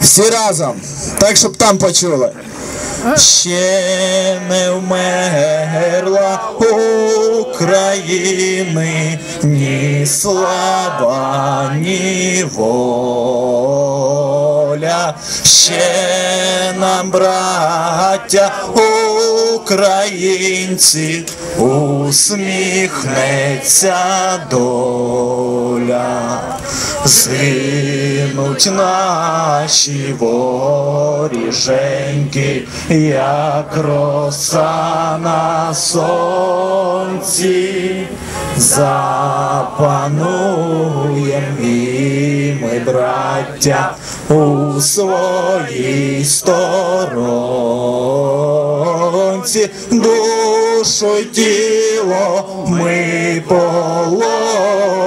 Всі разом. Так, щоб там почули. Ще не вмерла України ні слава, ні воля. Ще нам, браття українці, усміхнеться доля. Згинуть наші воріженьки, як роса на сонці, запануєм і ми, браття, у своїй сторонці, душу й тіло ми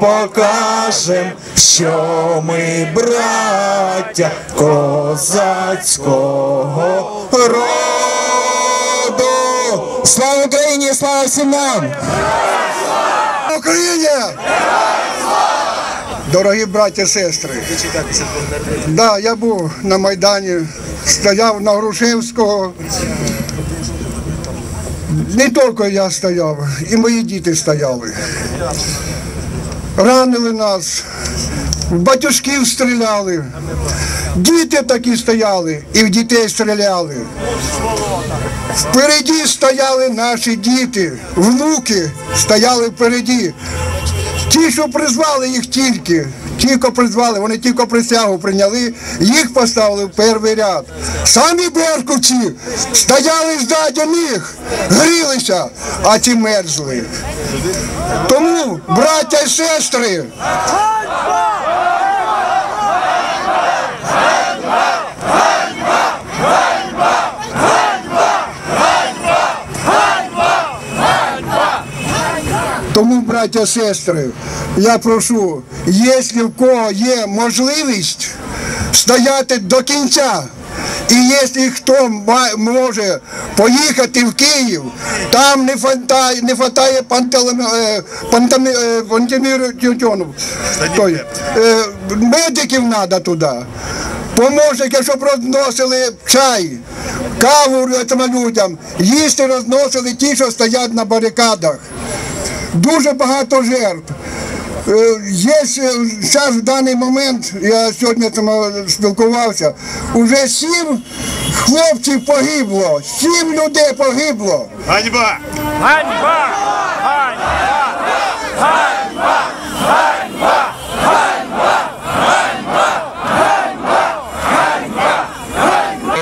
покажем, що ми браття козацького роду. Слава Україні, слава всім нам! Україні! Дорогі браті сестри, да, я був на Майдані, стояв на Грушевського. Не тільки я стояв, і мої діти стояли. Ранили нас, в батюшків стріляли, діти такі стояли і в дітей стріляли. Впереді стояли наші діти, внуки стояли впереді. Ті, що призвали їх тільки, тільки призвали, вони тільки присягу прийняли, їх поставили в перший ряд. Самі беркутці стояли ззаді них, грілися, а ті мерзли. Тому, браття і сестри, Тому, браття, сестри, я прошу, якщо в кого є можливість стояти до кінця, і якщо хто може поїхати в Київ, там не фантає, не хватає пантелем, е, е. Той, е, медиків треба туди. Помощники, щоб розносили чай, каву цим людям, їсти розносили ті, що стоять на барикадах дуже багато жертв. Є зараз в даний момент, я сьогодні там е, спілкувався, уже сім хлопців погибло, сім людей погибло. Ганьба!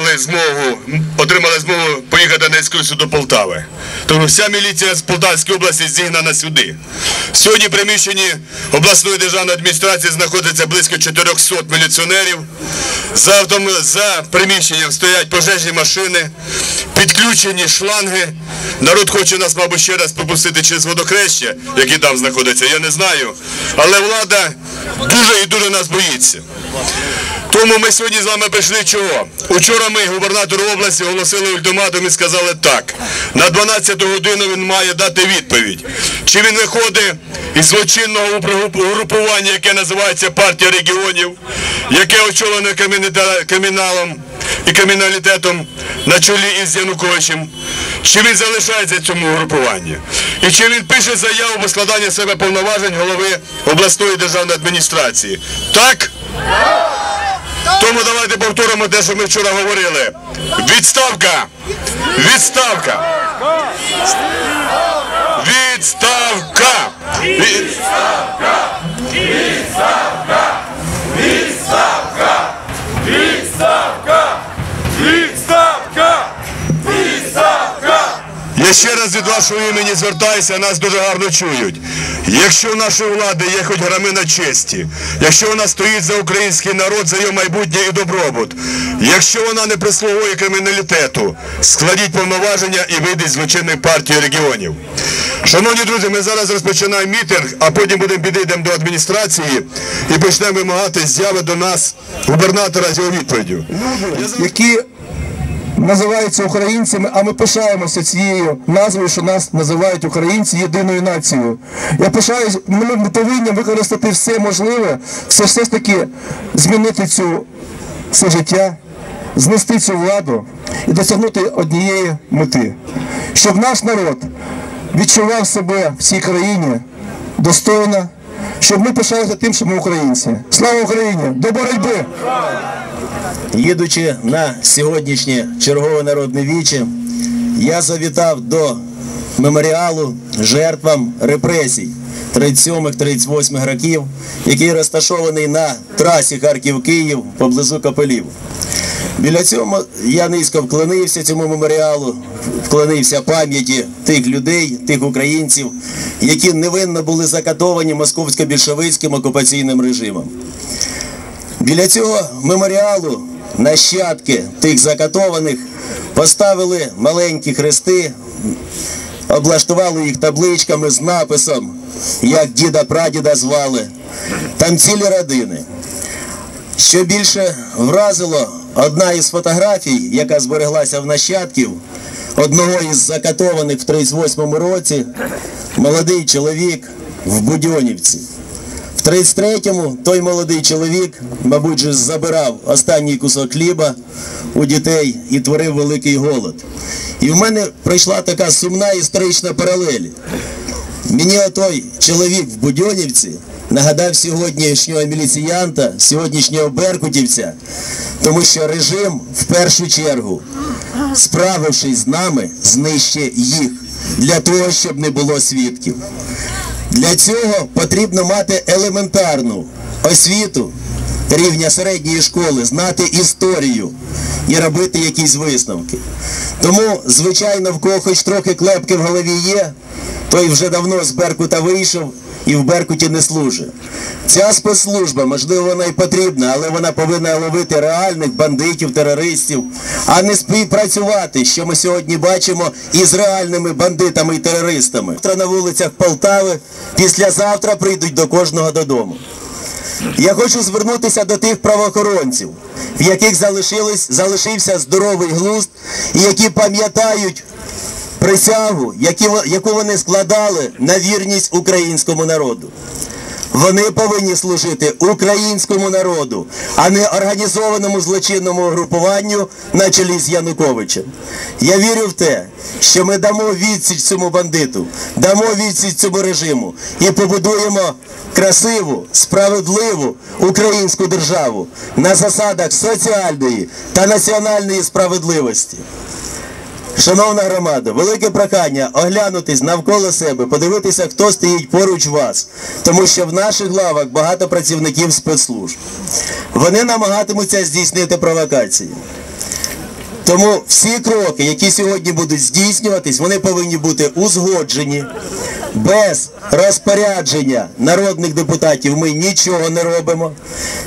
Отримали змогу, отримали змогу на до Полтави. Тому вся міліція з Полтавської області зігнана сюди. Сьогодні в приміщенні обласної державної адміністрації знаходиться близько 400 міліціонерів. За, за приміщенням стоять пожежні машини, підключені шланги. Народ хоче нас, мабуть, ще раз пропустити через водохреща, які там знаходяться, я не знаю. Але влада дуже і дуже нас боїться. Тому ми сьогодні з вами прийшли чого? Учора ми, губернатор області, оголосили ультиматум і сказали так. На 12 годину він має дати відповідь. Чи він виходить із злочинного угрупування, яке називається партія регіонів, яке очолене криміналом і криміналітетом на чолі із Януковичем, чи він залишається цьому угрупуванні? І чи він пише заяву про складання себе повноважень голови обласної державної адміністрації? Так? Тому давайте повторимо те, що ми вчора говорили. Відставка! Відставка! Відставка! Відставка! Я ще раз від вашого імені звертаюся, нас дуже гарно чують. Якщо в нашої влади є хоч грамина честі, якщо вона стоїть за український народ, за його майбутнє і добробут, якщо вона не прислугує криміналітету, складіть повноваження і вийдіть з злочинної партії регіонів. Шановні друзі, ми зараз розпочинаємо мітинг, а потім будемо підійдемо до адміністрації і почнемо вимагати зяви до нас губернатора з його відповіддю. які називаються українцями, а ми пишаємося цією назвою, що нас називають українці єдиною нацією. Я пишаюсь, ми повинні використати все можливе, все, все ж таки змінити цю це життя, знести цю владу і досягнути однієї мети, щоб наш народ відчував себе в цій країні достойно, щоб ми пишалися тим, що ми українці. Слава Україні! До боротьби! Їдучи на сьогоднішнє чергове народне віче, я завітав до меморіалу жертвам репресій 37-38 років, який розташований на трасі Харків-Київ поблизу Капелів. Біля цього я низько вклонився цьому меморіалу, вклонився пам'яті тих людей, тих українців, які невинно були закатовані московсько-більшовицьким окупаційним режимом. Біля цього меморіалу нащадки тих закатованих поставили маленькі хрести, облаштували їх табличками з написом, як діда прадіда звали. Там цілі родини. Що більше вразило, одна із фотографій, яка збереглася в нащадків, одного із закатованих в 38-му році, молодий чоловік в Будьонівці. В 33-му той молодий чоловік, мабуть, же забирав останній кусок хліба у дітей і творив великий голод. І в мене прийшла така сумна історична паралель. Мені отой чоловік в Будьонівці нагадав сьогоднішнього міліціянта, сьогоднішнього беркутівця, тому що режим в першу чергу, справившись з нами, знищує їх для того, щоб не було свідків. Для цього потрібно мати елементарну освіту рівня середньої школи, знати історію і робити якісь висновки. Тому, звичайно, в кого хоч трохи клепки в голові є, той вже давно з Беркута вийшов і в Беркуті не служить. Ця спецслужба, можливо, вона і потрібна, але вона повинна ловити реальних бандитів, терористів, а не співпрацювати, що ми сьогодні бачимо із реальними бандитами і терористами. Завтра на вулицях Полтави, післязавтра прийдуть до кожного додому. Я хочу звернутися до тих правоохоронців, в яких залишився здоровий глузд і які пам'ятають присягу, яку вони складали на вірність українському народу. Вони повинні служити українському народу, а не організованому злочинному угрупуванню на чолі з Януковичем. Я вірю в те, що ми дамо відсіч цьому бандиту, дамо відсіч цьому режиму і побудуємо красиву, справедливу українську державу на засадах соціальної та національної справедливості. Шановна громада, велике прохання оглянутись навколо себе, подивитися, хто стоїть поруч вас, тому що в наших лавах багато працівників спецслужб. Вони намагатимуться здійснити провокації. Тому всі кроки, які сьогодні будуть здійснюватись, вони повинні бути узгоджені. Без розпорядження народних депутатів ми нічого не робимо.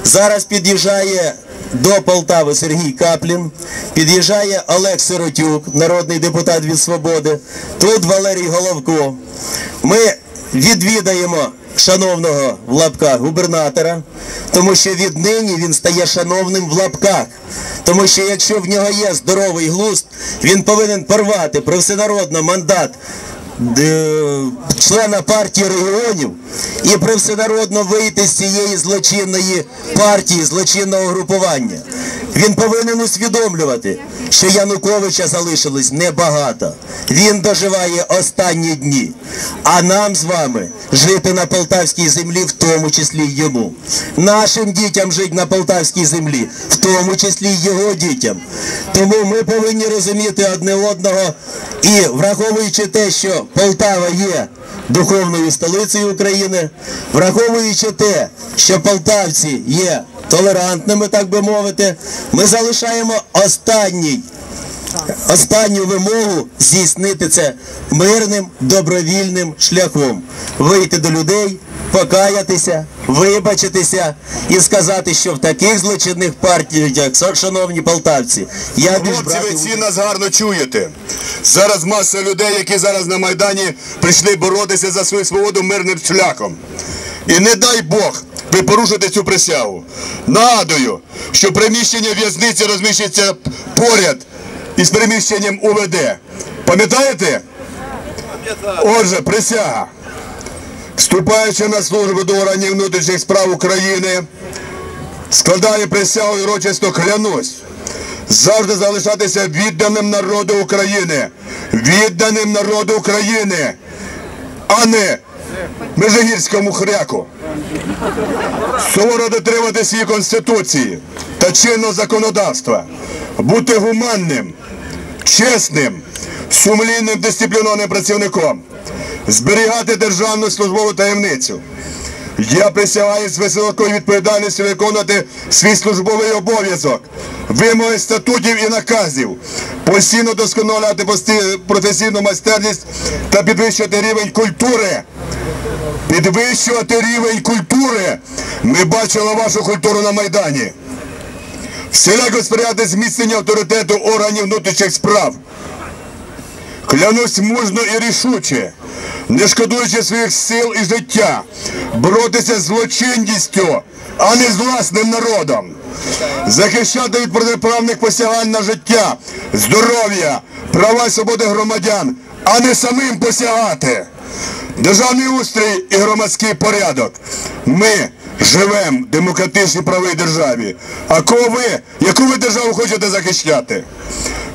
Зараз під'їжджає до Полтави Сергій Каплін, під'їжджає Олег Сиротюк, народний депутат від Свободи. Тут Валерій Головко. Ми відвідаємо шановного в лапках губернатора, тому що віднині він стає шановним в лапках. Тому що якщо в нього є здоровий глузд, він повинен порвати про всенародно мандат члена партії регіонів і при всенародно вийти з цієї злочинної партії, злочинного групування. Він повинен усвідомлювати, що Януковича залишилось небагато. Він доживає останні дні. А нам з вами жити на полтавській землі, в тому числі йому. Нашим дітям жити на полтавській землі, в тому числі його дітям. Тому ми повинні розуміти одне одного і враховуючи те, що Полтава є духовною столицею України, враховуючи те, що полтавці є толерантними, так би мовити, ми залишаємо останній останню вимогу здійснити це мирним добровільним шляхом. Вийти до людей, покаятися, вибачитися і сказати, що в таких злочинних партіях, шановні полтавці, я більш Хлопці, брати ви всі нас гарно чуєте. Зараз маса людей, які зараз на Майдані прийшли боротися за свою свободу мирним шляхом. І не дай Бог, ви порушите цю присягу. Нагадую, що приміщення в'язниці розміщується поряд із приміщенням УВД. Пам'ятаєте? Отже, присяга. Вступаючи на службу до органів внутрішніх справ України, складаю присягу і урочисто клянусь завжди залишатися відданим народу України, відданим народу України, а не Межигірському хряку. Суворо дотримуватися її конституції та чинного законодавства, бути гуманним, чесним, сумлінним дисциплінованим працівником, зберігати державну службову таємницю. Я присягаю з високою відповідальністю виконувати свій службовий обов'язок, вимоги статутів і наказів, постійно досконалювати професійну майстерність та підвищувати рівень культури. Підвищувати рівень культури. Ми бачили вашу культуру на Майдані. Всіляко сприяти зміцненню авторитету органів внутрішніх справ. Клянусь мужно і рішуче, не шкодуючи своїх сил і життя, боротися з злочинністю, а не з власним народом, захищати від протиправних посягань на життя, здоров'я, права і свободи громадян, а не самим посягати. Державний устрій і громадський порядок. Ми живемо в демократичній правовій державі. А кого ви, яку ви державу хочете захищати?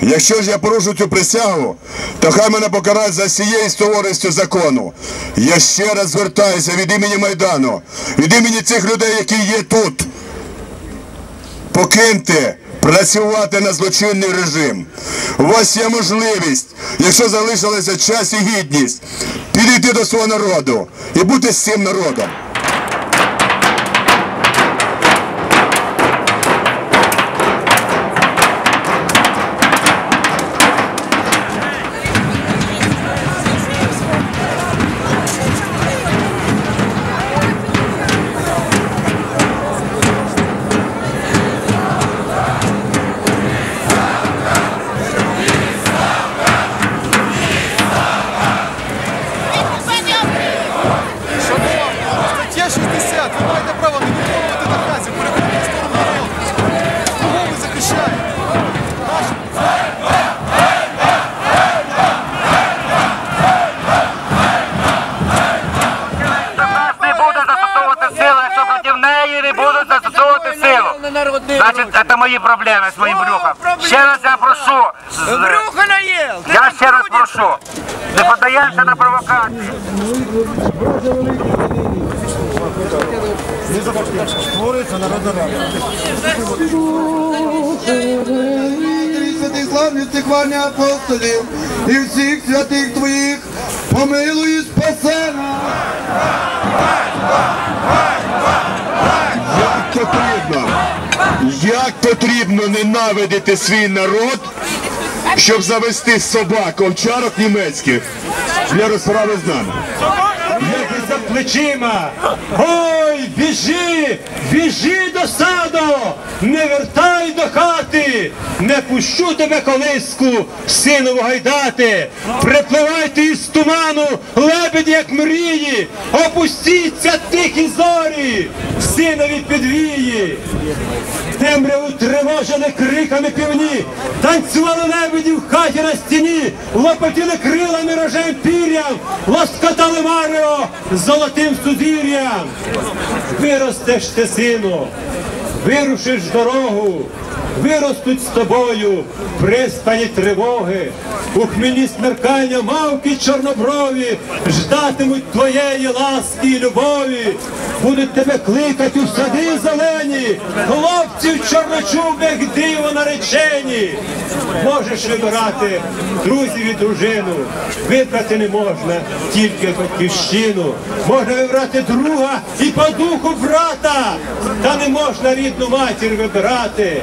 Якщо ж я порушу цю присягу, то хай мене покарають за всією суворістю закону. Я ще раз звертаюся від імені Майдану, від імені цих людей, які є тут. Покиньте працювати на злочинний режим. У вас є можливість, якщо залишилася час і гідність, підійти до свого народу і бути з цим народом. Значить, це мої проблеми з моїм брюхом. Ще раз я прошу. Брюхо наел! Я ще раз прошу. Не подаємося на провокації. Матері святих славних цих варня апостолів і всіх святих твоїх помилуй і спаси нас. Як потрібно, як потрібно ненавидити свій народ, щоб завести собак, овчарок німецьких для розправи з нами. як за плечима. Біжи, біжи до саду, не вертай до хати, не пущу тебе колиску, сину гайдати. Припливайте із туману, лебеді, як мрії, опустіться тихі зорі, синові підвії. Темряву тривожили криками півні, танцювали лебеді в хаті на стіні, лопотіли крилами рожем пір'ям, лоскотали Маріо золотим сузір'ям. Виростеш ти, сину, вирушиш дорогу, виростуть з тобою пристані тривоги, у хмільні смеркання мавки чорноброві ждатимуть твоєї ласки і любові. будуть тебе кликати у сади зелені, хлопців чорночубних диво наречені. Можеш вибирати друзів і дружину, вибрати не можна тільки батьківщину. Можна вибрати друга і по духу брата, та не можна рідну матір вибирати.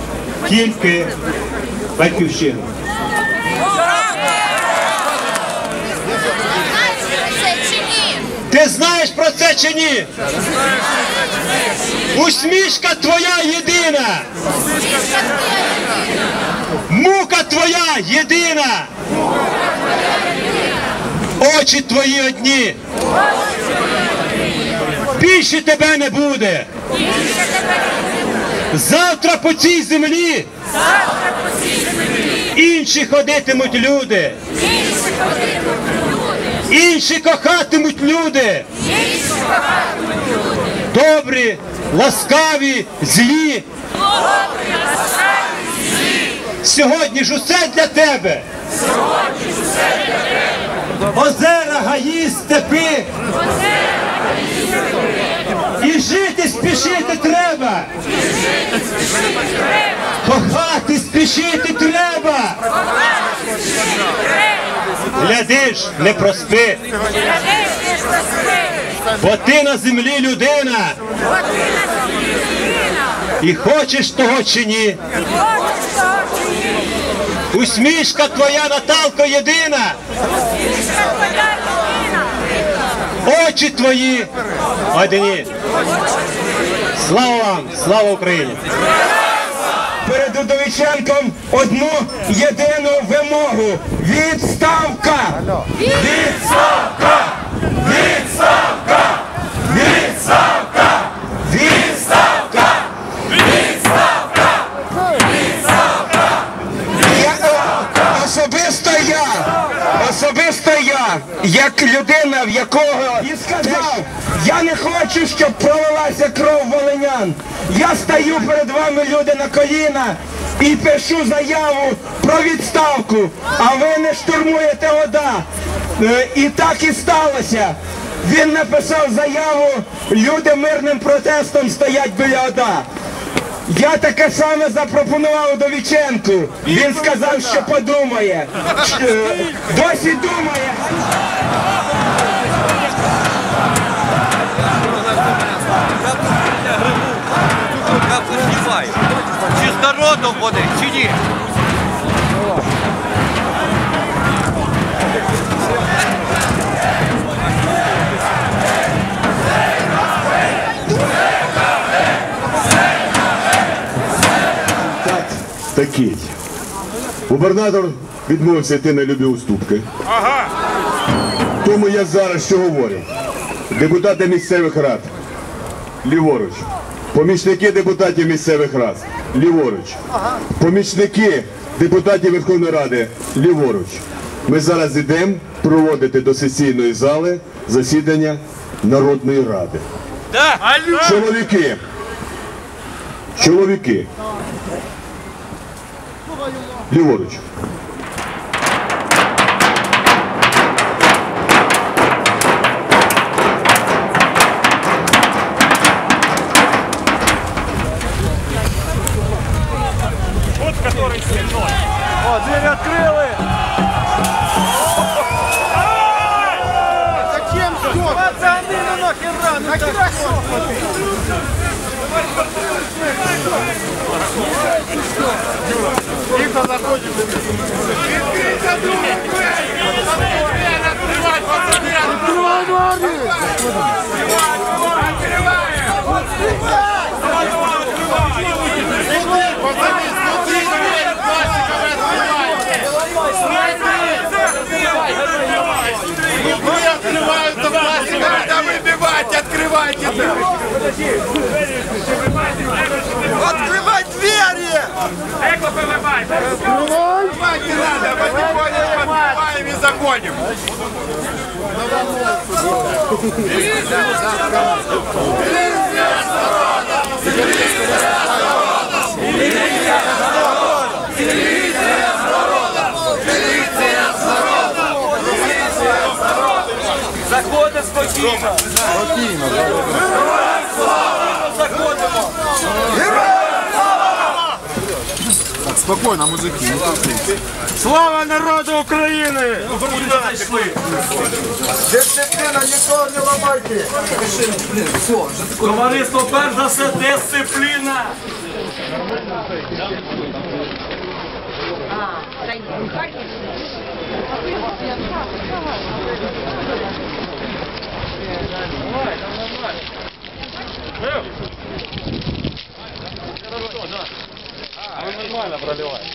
тільки батьківщину. Ти знаєш про це чи ні? Усмішка твоя єдина. Мука твоя єдина. Очі твої одні. Більше тебе не буде. Завтра по цій землі інші ходитимуть люди. Інші кохатимуть люди. Добрі, ласкаві, злі. Сьогодні ж усе для тебе. Сьогодні ж усе для тебе. Озера, гаї, степи. І жити спішити треба. Кохати спішити треба. Глядиш, не проспи. Бо ти на землі людина. І хочеш того чи ні. Усмішка твоя Наталко єдина. Очі твої одні. Слава вам, слава Україні! перед Удовиченком одну єдину вимогу. Відставка! Відставка! Відставка! Відставка! Відставка! Відставка! Відставка! Я, е, особисто я, особисто я, як людина, в якого і сказав, я не хочу, щоб пролилася кров волинян. Я стаю перед вами, люди, на коліна і пишу заяву про відставку, а ви не штурмуєте ОДА. Е, І так і сталося. Він написав заяву, люди мирним протестом стоять біля ОДА. Я таке саме запропонував Довіченку. Він сказав, що подумає. Е, Досі думає. Чи з народом буде, чи ні? Губернатор відмовився йти на любі уступки. Тому я зараз що говорю. Депутати місцевих рад. Ліворуч. Помічники депутатів місцевих рад. Ліворуч. Помічники депутатів Верховної Ради. Ліворуч. Ми зараз йдемо проводити до сесійної зали засідання Народної Ради. Чоловіки. Чоловіки. Ліворуч. О, двері відкрили! Зачем все? Пацаны, ну нахера, Ми заходимо. Відкрийте друге Открывайте! Открывайте! Открывайте! Поднимать не надо, потихоньку поднимаем и загоним. Вперед народа! Вперед народа! Вперед народа! Вперед народа! Вперед народа! Вперед народа! Захода спокійно! Спокійно! Героям слава! Заходимо! Героям! Спокойно, мужики. Слава народу України! Дисципліна, нікого не ламайте. Товариство, перш за все, дисципліна. Он нормально проливает.